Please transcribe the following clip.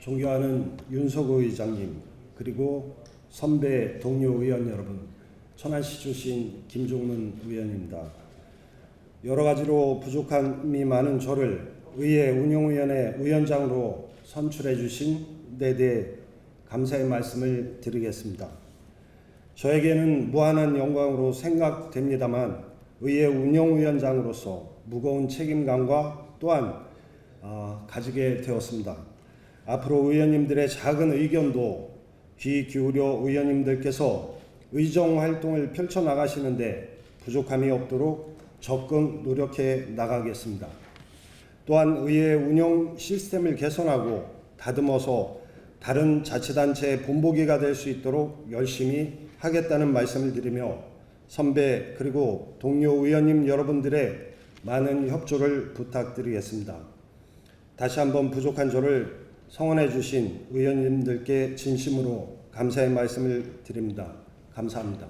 존경하는 윤석호 의장님 그리고 선배 동료 의원 여러분, 천안시 출신 김종문 의원입니다. 여러 가지로 부족함이 많은 저를 의회 운영위원회 위원장으로 선출해 주신 데 대해 감사의 말씀을 드리겠습니다. 저에게는 무한한 영광으로 생각됩니다만 의회 운영위원장으로서 무거운 책임감과 또한 어, 가지게 되었습니다. 앞으로 의원님들의 작은 의견도 귀 기울여 의원님들께서 의정 활동을 펼쳐 나가시는데 부족함이 없도록 적극 노력해 나가겠습니다. 또한 의회 운영 시스템을 개선하고 다듬어서 다른 자치단체의 본보기가 될 수 있도록 열심히 하겠다는 말씀을 드리며 선배 그리고 동료 의원님 여러분들의 많은 협조를 부탁드리겠습니다. 다시 한번 부족한 저를 성원해 주신 의원님들께 진심으로 감사의 말씀을 드립니다. 감사합니다.